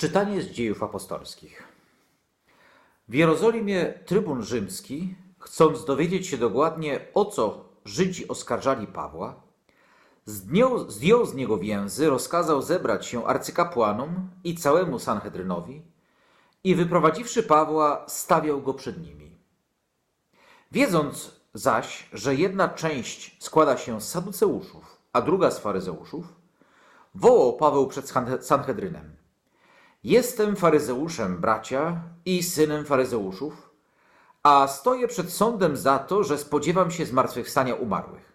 Czytanie z dziejów apostolskich. W Jerozolimie trybun rzymski, chcąc dowiedzieć się dokładnie o co Żydzi oskarżali Pawła, zdjął, zdjął z niego więzy, rozkazał zebrać się arcykapłanom i całemu Sanhedrynowi i wyprowadziwszy Pawła, stawiał go przed nimi. Wiedząc zaś, że jedna część składa się z saduceuszów, a druga z faryzeuszów, wołał Paweł przed San- Sanhedrynem. Jestem faryzeuszem, bracia, i synem faryzeuszów, a stoję przed sądem za to, że spodziewam się zmartwychwstania umarłych.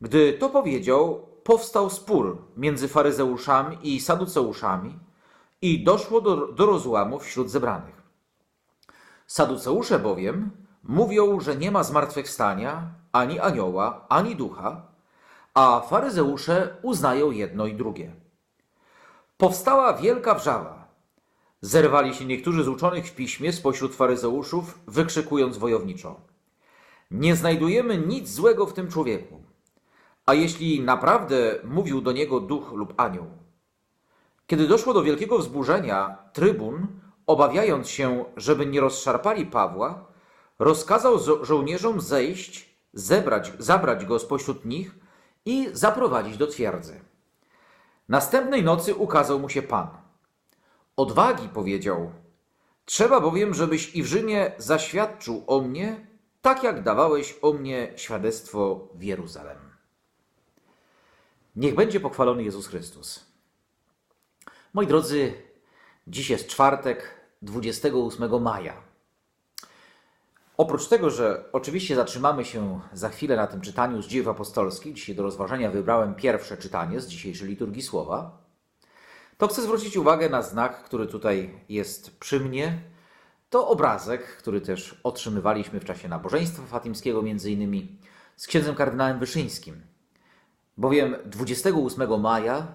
Gdy to powiedział, powstał spór między faryzeuszami i saduceuszami i doszło do, do rozłamu wśród zebranych. Saduceusze bowiem mówią, że nie ma zmartwychwstania ani anioła, ani ducha, a faryzeusze uznają jedno i drugie. Powstała wielka wrzawa. Zerwali się niektórzy z uczonych w piśmie spośród faryzeuszów, wykrzykując wojowniczo: Nie znajdujemy nic złego w tym człowieku. A jeśli naprawdę mówił do niego duch lub anioł? Kiedy doszło do wielkiego wzburzenia, trybun, obawiając się, żeby nie rozszarpali Pawła, rozkazał żo- żołnierzom zejść, zebrać, zabrać go spośród nich i zaprowadzić do twierdzy. Następnej nocy ukazał mu się Pan. Odwagi powiedział: Trzeba bowiem, żebyś i w Rzymie zaświadczył o mnie, tak jak dawałeś o mnie świadectwo w Jeruzalem. Niech będzie pochwalony Jezus Chrystus. Moi drodzy, dziś jest czwartek, 28 maja. Oprócz tego, że oczywiście zatrzymamy się za chwilę na tym czytaniu z dziejów apostolskich, dzisiaj do rozważania wybrałem pierwsze czytanie z dzisiejszej liturgii słowa, to chcę zwrócić uwagę na znak, który tutaj jest przy mnie. To obrazek, który też otrzymywaliśmy w czasie nabożeństwa fatimskiego, między innymi z księdzem kardynałem Wyszyńskim. Bowiem 28 maja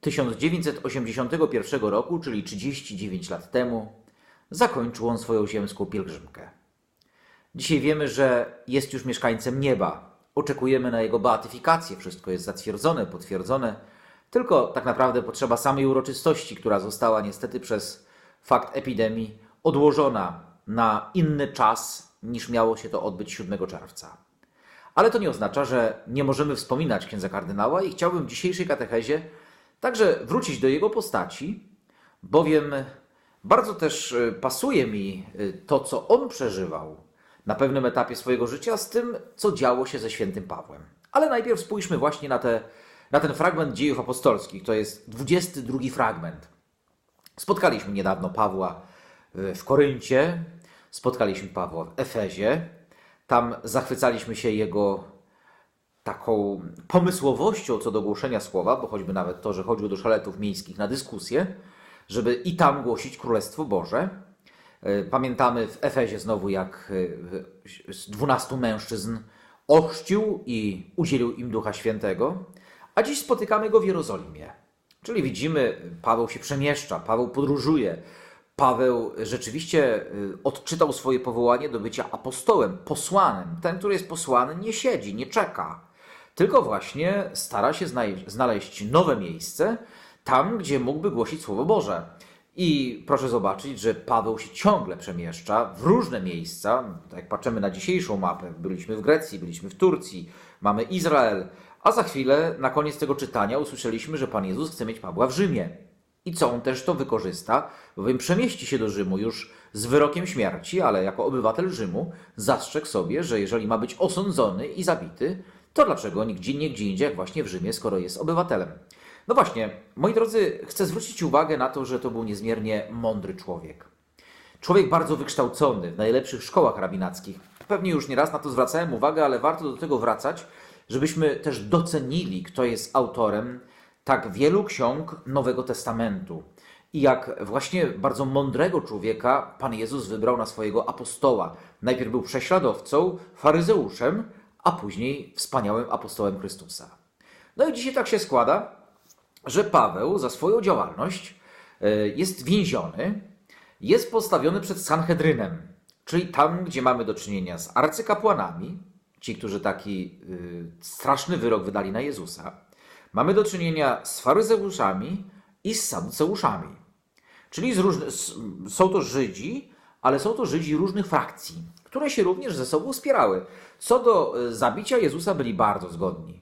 1981 roku, czyli 39 lat temu, zakończył on swoją ziemską pielgrzymkę. Dzisiaj wiemy, że jest już mieszkańcem nieba. Oczekujemy na jego beatyfikację. Wszystko jest zatwierdzone, potwierdzone. Tylko tak naprawdę potrzeba samej uroczystości, która została niestety przez fakt epidemii odłożona na inny czas niż miało się to odbyć 7 czerwca. Ale to nie oznacza, że nie możemy wspominać księdza kardynała i chciałbym w dzisiejszej katechezie także wrócić do jego postaci, bowiem bardzo też y, pasuje mi y, to, co on przeżywał na pewnym etapie swojego życia z tym, co działo się ze świętym Pawłem. Ale najpierw spójrzmy właśnie na, te, na ten fragment dziejów apostolskich. To jest 22 fragment. Spotkaliśmy niedawno Pawła y, w Koryncie, spotkaliśmy Pawła w Efezie. Tam zachwycaliśmy się jego taką pomysłowością co do głoszenia słowa, bo choćby nawet to, że chodził do szaletów miejskich na dyskusję, żeby i tam głosić Królestwo Boże. E, Pamiętamy w Efezie znowu, jak e, z dwunastu mężczyzn ochrzcił i udzielił im Ducha Świętego, a dziś spotykamy go w Jerozolimie. Czyli widzimy, Paweł się przemieszcza, Paweł podróżuje. Paweł rzeczywiście y, odczytał swoje powołanie do bycia apostołem, posłanym. Ten, który jest posłany, nie siedzi, nie czeka, tylko właśnie stara się znaleźć nowe miejsce tam, gdzie mógłby głosić Słowo Boże. I proszę zobaczyć, że Paweł się ciągle przemieszcza w różne miejsca. Jak patrzymy na dzisiejszą mapę, byliśmy w Grecji, byliśmy w Turcji, mamy Izrael, a za chwilę, na koniec tego czytania, usłyszeliśmy, że Pan Jezus chce mieć Pawła w Rzymie. I co on też to wykorzysta, bowiem przemieści się do Rzymu już z wyrokiem śmierci, ale jako obywatel Rzymu zastrzegł sobie, że jeżeli ma być osądzony i zabity, to dlaczego nigdzie, nie gdzie indziej, jak właśnie w Rzymie, skoro jest obywatelem? No właśnie, moi drodzy, chcę zwrócić uwagę na to, że to był niezmiernie mądry człowiek. Człowiek bardzo wykształcony w najlepszych szkołach rabinackich. Pewnie już nieraz na to zwracałem uwagę, ale warto do tego wracać, żebyśmy też docenili, kto jest autorem tak wielu ksiąg Nowego Testamentu. I jak właśnie bardzo mądrego człowieka Pan Jezus wybrał na swojego apostoła. Najpierw był prześladowcą, faryzeuszem, a później wspaniałym apostołem Chrystusa. No i dzisiaj tak się składa, że Paweł za swoją działalność e, jest więziony, jest postawiony przed Sanhedrynem, czyli tam, gdzie mamy do czynienia z arcykapłanami, ci, którzy taki y, straszny wyrok wydali na Jezusa. Mamy do czynienia z faryzeuszami i z saduceuszami. Czyli są to Żydzi, ale są to Żydzi różnych frakcji, które się również ze sobą wspierały. Co do e, zabicia Jezusa byli bardzo zgodni.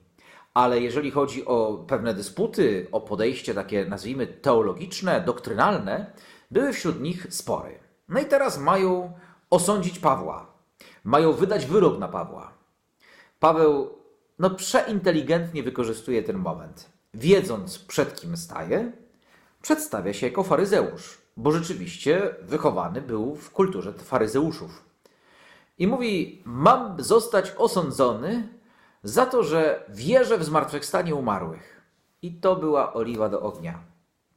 Ale jeżeli chodzi o pewne dysputy, o podejście takie, nazwijmy, teologiczne, doktrynalne, były wśród nich spory. No i teraz mają osądzić Pawła. Mają wydać wyrok na Pawła. Paweł no, przeinteligentnie wykorzystuje ten moment. Wiedząc, przed kim staje, przedstawia się jako faryzeusz, bo rzeczywiście wychowany był w kulturze faryzeuszów. I mówi: Mam zostać osądzony za to, że wierzę w zmartwychwstanie umarłych. I to była oliwa do ognia.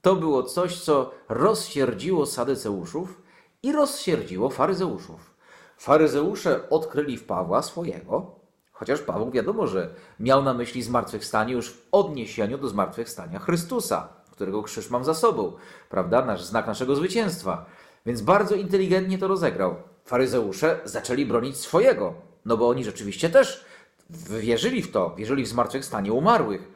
To było coś, co rozsierdziło sadyceuszów i rozsierdziło faryzeuszów. Faryzeusze odkryli w Pawła swojego, chociaż Paweł wiadomo, że miał na myśli zmartwychwstanie już w odniesieniu do zmartwychwstania Chrystusa, którego krzyż mam za sobą, prawda? Nasz znak naszego zwycięstwa. Więc bardzo inteligentnie to rozegrał. Faryzeusze zaczęli bronić swojego, no bo oni rzeczywiście też wierzyli w to, wierzyli w zmartwychwstanie umarłych.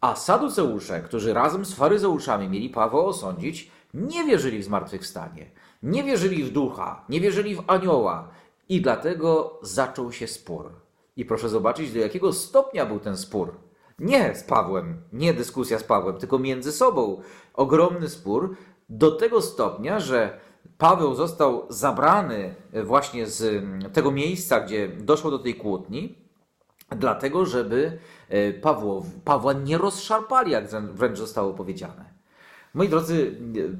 A saduceusze, którzy razem z faryzeuszami mieli Pawła osądzić, nie wierzyli w zmartwychwstanie, nie wierzyli w ducha, nie wierzyli w anioła i dlatego zaczął się spór. I proszę zobaczyć, do jakiego stopnia był ten spór. Nie z Pawłem, nie dyskusja z Pawłem, tylko między sobą. Ogromny spór do tego stopnia, że Paweł został zabrany właśnie z mm, tego miejsca, gdzie doszło do tej kłótni, dlatego żeby e, Pawłow, Pawła nie rozszarpali, jak wrę- wręcz zostało powiedziane. Moi drodzy,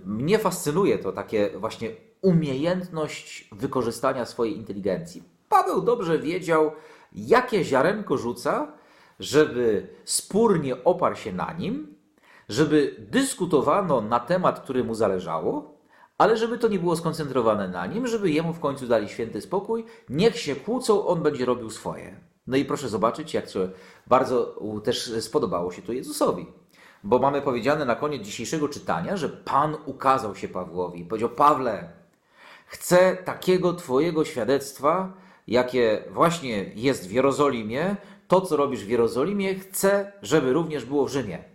mnie fascynuje to takie właśnie umiejętność wykorzystania swojej inteligencji. Paweł dobrze wiedział, jakie ziarenko rzuca, żeby spór nie oparł się na nim, żeby dyskutowano na temat, który mu zależało, ale żeby to nie było skoncentrowane na nim, żeby jemu w końcu dali święty spokój, niech się kłócą, on będzie robił swoje. No i proszę zobaczyć, jak to bardzo też spodobało się to Jezusowi. Bo mamy powiedziane na koniec dzisiejszego czytania, że Pan ukazał się Pawłowi. Powiedział, Pawle, chcę takiego Twojego świadectwa, jakie właśnie jest w Jerozolimie, to co robisz w Jerozolimie, chcę, żeby również było w Rzymie.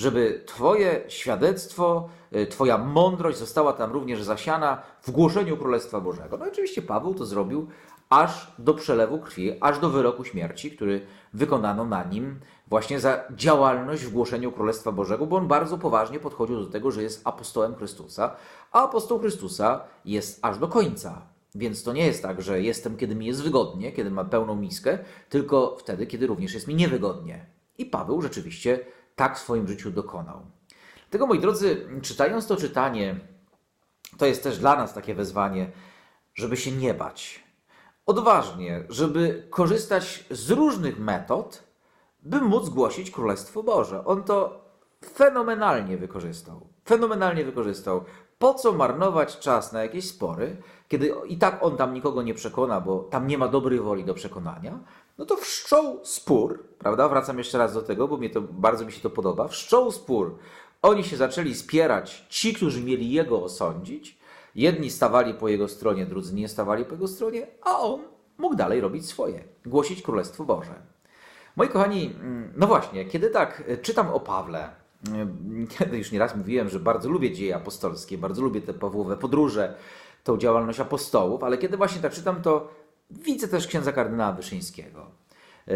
Żeby Twoje świadectwo, y, Twoja mądrość została tam również zasiana w głoszeniu Królestwa Bożego. No i oczywiście Paweł to zrobił aż do przelewu krwi, aż do wyroku śmierci, który wykonano na nim właśnie za działalność w głoszeniu Królestwa Bożego, bo on bardzo poważnie podchodził do tego, że jest apostołem Chrystusa, a apostoł Chrystusa jest aż do końca. Więc to nie jest tak, że jestem, kiedy mi jest wygodnie, kiedy mam pełną miskę, tylko wtedy, kiedy również jest mi niewygodnie. I Paweł rzeczywiście tak w swoim życiu dokonał. Dlatego, moi drodzy, czytając to czytanie, to jest też dla nas takie wezwanie, żeby się nie bać. Odważnie, żeby korzystać z różnych metod, by móc głosić Królestwo Boże. On to fenomenalnie wykorzystał. Fenomenalnie wykorzystał. Po co marnować czas na jakieś spory, kiedy i tak on tam nikogo nie przekona, bo tam nie ma dobrej woli do przekonania? No to wszczął spór, prawda? Wracam jeszcze raz do tego, bo mnie to, bardzo mi się to podoba. Wszczął spór. Oni się zaczęli spierać, ci, którzy mieli jego osądzić. Jedni stawali po jego stronie, drudzy nie stawali po jego stronie, a on mógł dalej robić swoje, głosić Królestwo Boże. Moi kochani, mm, no właśnie, kiedy tak e, czytam o Pawle, mm, kiedy już nieraz mówiłem, że bardzo lubię dzieje apostolskie, bardzo lubię te Pawłowe podróże, tą działalność apostołów, ale kiedy właśnie tak czytam, to widzę też księdza kardynała Wyszyńskiego. E,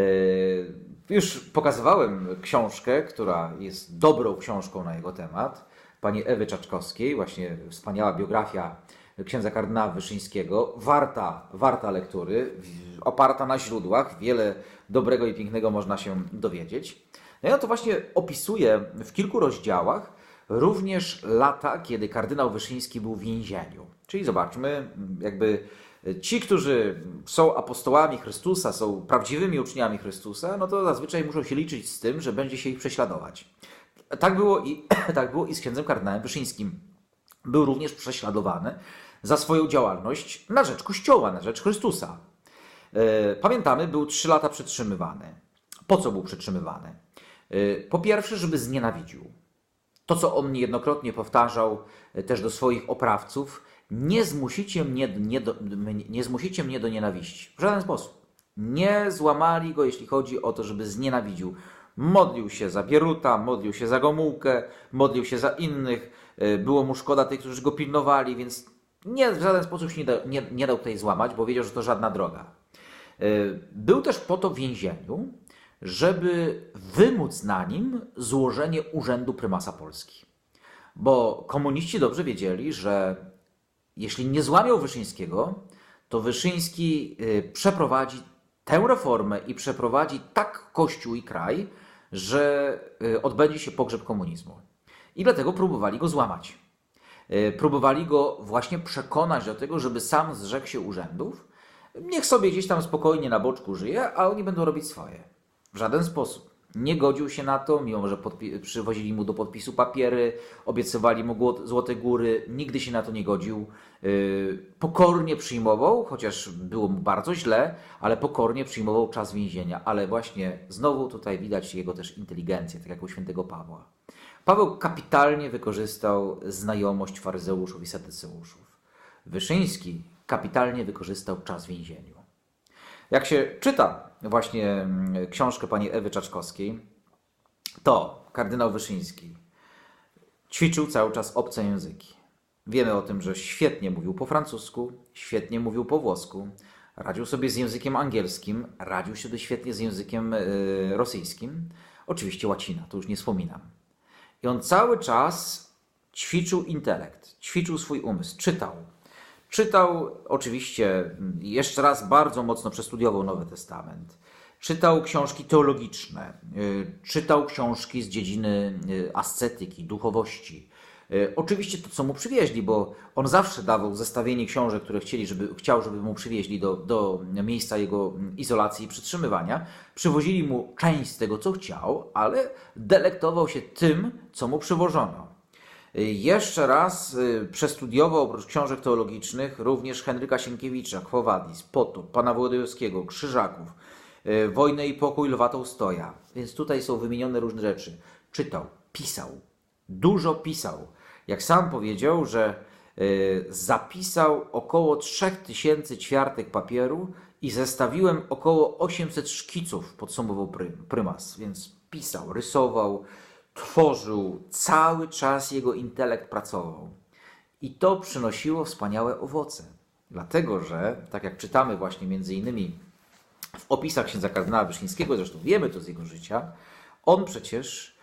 Już pokazywałem książkę, która jest dobrą książką na jego temat, pani Ewy Czaczkowskiej, właśnie wspaniała biografia księdza kardynała Wyszyńskiego, warta, warta lektury, oparta na źródłach, wiele dobrego i pięknego można się dowiedzieć. No i on to właśnie opisuje w kilku rozdziałach również lata, kiedy kardynał Wyszyński był w więzieniu. Czyli zobaczmy, jakby ci, którzy są apostołami Chrystusa, są prawdziwymi uczniami Chrystusa, no to zazwyczaj muszą się liczyć z tym, że będzie się ich prześladować. Tak było i, tak było i z księdzem kardynałem Wyszyńskim. Był również prześladowany za swoją działalność na rzecz Kościoła, na rzecz Chrystusa. E, Pamiętamy, był trzy lata przetrzymywany. Po co był przetrzymywany? E, Po pierwsze, żeby znienawidził. To, co on niejednokrotnie powtarzał e, też do swoich oprawców, nie zmusicie mnie, nie do, nie zmusicie mnie do nienawiści. W żaden sposób. Nie złamali go, jeśli chodzi o to, żeby znienawidził. Modlił się za Bieruta, modlił się za Gomułkę, modlił się za innych, y, było mu szkoda tych, którzy go pilnowali, więc nie, w żaden sposób się nie, da, nie, nie dał tutaj złamać, bo wiedział, że to żadna droga. Y, Był też po to w więzieniu, żeby wymóc na nim złożenie urzędu prymasa Polski. Bo komuniści dobrze wiedzieli, że jeśli nie złamią Wyszyńskiego, to Wyszyński y, przeprowadzi tę reformę i przeprowadzi tak Kościół i kraj, że y, odbędzie się pogrzeb komunizmu. I dlatego próbowali go złamać. Y, Próbowali go właśnie przekonać do tego, żeby sam zrzekł się urzędów. Niech sobie gdzieś tam spokojnie na boczku żyje, a oni będą robić swoje. W żaden sposób. Nie godził się na to, mimo że przywozili mu do podpisu papiery, obiecywali mu złote góry, nigdy się na to nie godził. Yy, pokornie przyjmował, chociaż było mu bardzo źle, ale pokornie przyjmował czas więzienia. Ale właśnie znowu tutaj widać jego też inteligencję, tak jak u świętego Pawła. Paweł kapitalnie wykorzystał znajomość faryzeuszów i sadyceuszów. Wyszyński kapitalnie wykorzystał czas w więzieniu. Jak się czyta właśnie mm, książkę pani Ewy Czaczkowskiej, to kardynał Wyszyński ćwiczył cały czas obce języki. Wiemy o tym, że świetnie mówił po francusku, świetnie mówił po włosku, radził sobie z językiem angielskim, radził sobie świetnie z językiem y, rosyjskim, oczywiście łacina, to już nie wspominam. I on cały czas ćwiczył intelekt, ćwiczył swój umysł, czytał. Czytał oczywiście, mm, jeszcze raz bardzo mocno przestudiował Nowy Testament. Czytał książki teologiczne, y, czytał książki z dziedziny y, ascetyki, duchowości. Y, Oczywiście to, co mu przywieźli, bo on zawsze dawał zestawienie książek, które chcieli, żeby, chciał, żeby mu przywieźli do, do miejsca jego mm, izolacji i przytrzymywania. Przywozili mu część z tego, co chciał, ale delektował się tym, co mu przywożono. Y, Jeszcze raz y, przestudiował oprócz książek teologicznych również Henryka Sienkiewicza, Quo Vadis, Potop, pana Włodyjowskiego, Krzyżaków, y, Wojnę i pokój Lwa Tołstoja. Więc tutaj są wymienione różne rzeczy. Czytał, pisał, dużo pisał. Jak sam powiedział, że zapisał około 3000 ćwiartek papieru i zestawiłem około 800 szkiców, podsumował pry- prymas. Więc pisał, rysował, tworzył, cały czas jego intelekt pracował. I to przynosiło wspaniałe owoce. Dlatego, że, tak jak czytamy właśnie między innymi w opisach księdza kardynała Wyszyńskiego, zresztą wiemy to z jego życia, on przecież,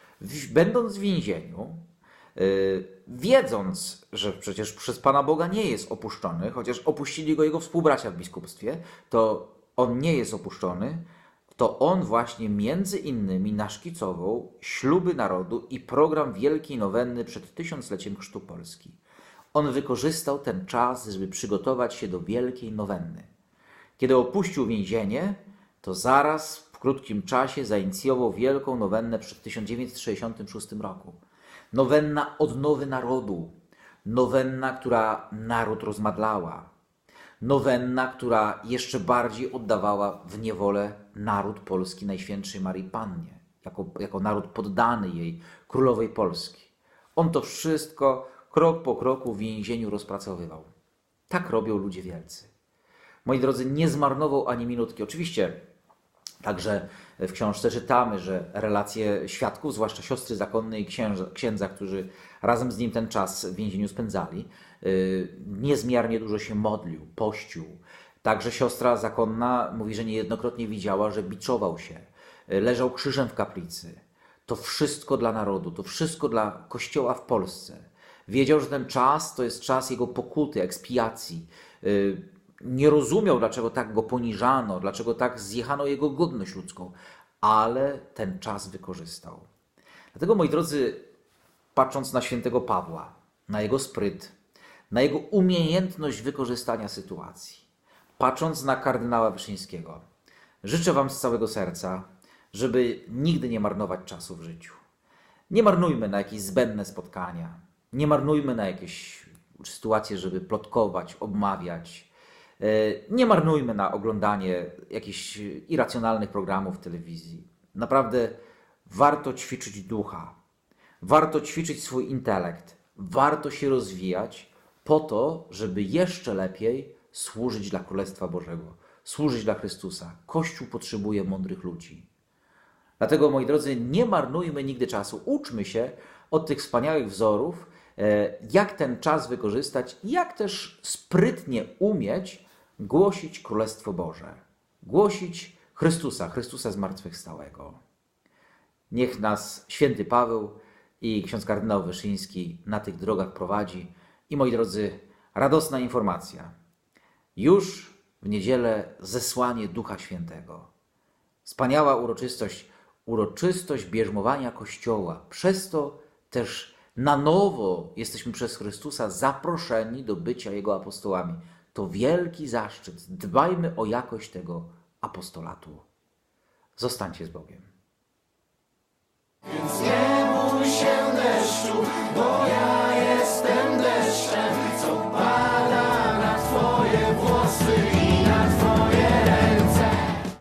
będąc w więzieniu, yy, wiedząc, że przecież przez Pana Boga nie jest opuszczony, chociaż opuścili go jego współbracia w biskupstwie, to on nie jest opuszczony, to on właśnie między innymi naszkicował śluby narodu i program Wielkiej Nowenny przed tysiącleciem Chrztu Polski. On wykorzystał ten czas, żeby przygotować się do Wielkiej Nowenny. Kiedy opuścił więzienie, to zaraz w krótkim czasie zainicjował wielką nowennę przed 1966 roku. Nowenna odnowy narodu. Nowenna, która naród rozmadlała. Nowenna, która jeszcze bardziej oddawała w niewolę naród polski Najświętszej Marii Pannie, jako, jako naród poddany jej, królowej Polski. On to wszystko krok po kroku w więzieniu rozpracowywał. Tak robią ludzie wielcy. Moi drodzy, nie zmarnował ani minutki. Oczywiście Także w książce czytamy, że relacje świadków, zwłaszcza siostry zakonnej i księża, księdza, którzy razem z nim ten czas w więzieniu spędzali, niezmiernie dużo się modlił, pościł. Także siostra zakonna mówi, że niejednokrotnie widziała, że biczował się, yy, leżał krzyżem w kaplicy. To wszystko dla narodu, to wszystko dla Kościoła w Polsce. Wiedział, że ten czas to jest czas jego pokuty, ekspiacji. Yy, nie rozumiał, dlaczego tak go poniżano, dlaczego tak zjechano jego godność ludzką, ale ten czas wykorzystał. Dlatego, moi drodzy, patrząc na świętego Pawła, na jego spryt, na jego umiejętność wykorzystania sytuacji, patrząc na kardynała Wyszyńskiego, życzę Wam z całego serca, żeby nigdy nie marnować czasu w życiu. Nie marnujmy na jakieś zbędne spotkania, nie marnujmy na jakieś sytuacje, żeby plotkować, obmawiać. E, Nie marnujmy na oglądanie jakichś irracjonalnych programów telewizji. Naprawdę warto ćwiczyć ducha, warto ćwiczyć swój intelekt, warto się rozwijać po to, żeby jeszcze lepiej służyć dla Królestwa Bożego, służyć dla Chrystusa. Kościół potrzebuje mądrych ludzi. Dlatego, moi drodzy, nie marnujmy nigdy czasu. Uczmy się od tych wspaniałych wzorów e, jak ten czas wykorzystać, jak też sprytnie umieć głosić Królestwo Boże, głosić Chrystusa, Chrystusa zmartwychwstałego. Niech nas święty Paweł i ksiądz kardynał Wyszyński na tych drogach prowadzi. I moi drodzy, radosna informacja. Już w niedzielę zesłanie Ducha Świętego. Wspaniała uroczystość, uroczystość bierzmowania Kościoła. Przez to też na nowo jesteśmy przez Chrystusa zaproszeni do bycia Jego apostołami. To wielki zaszczyt. Dbajmy o jakość tego apostolatu. Zostańcie z Bogiem. Więc bój się deszczu, bo ja jestem deszcz.